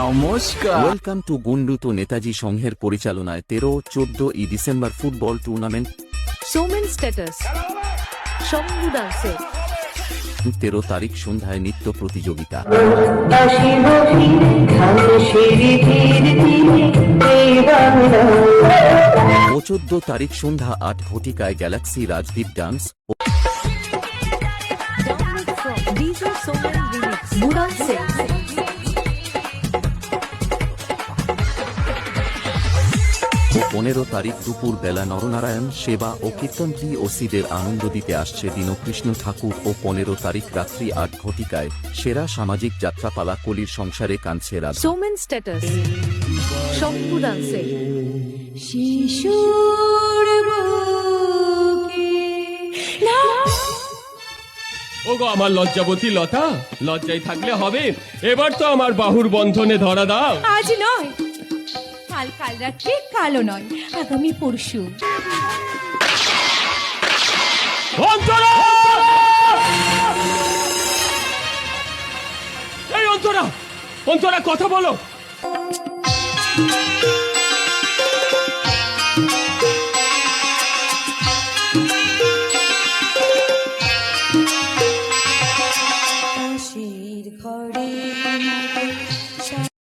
নমস্কার। Welcome to গুন্ডু তো নেতাজি সংঘের পরিচালনায় তেরো চোদ্দ ই December football tournament Soumen status Shambhu ডান্সে তেরো তারিখ সন্ধ্যায় নৃত্য প্রতিযোগিতা। ও চোদ্দ তারিখ সন্ধ্যা আট ঘটিকায় গ্যালাক্সি রাজদীপ ডান্স ও পনেরো তারিখ দুপুর বেলা নরনারায়ণ সেবা ও কীর্তনটি ওসিদের আনন্দ দিতে আসছে দীনকৃষ্ণ ঠাকুর ও পনেরো তারিখ রাত্রি আট ঘটিকায় সেরা সামাজিক যাত্রাপালা কলির সংসারে কাঁদছে রাধা। সৌমেন স্ট্যাটাস শম্ভু ডান্সে শিশুর ওগো আমার লজ্জাবতী লতা লজ্জায় থাকলে হবে। এবার তো আমার বাহুর বন্ধনে ধরা দাও। আজ নয় কাল কাল রাত্রে কালো নয় আগামী পরশু। অন্তরা! অন্তরা অন্তরা কথা বলো।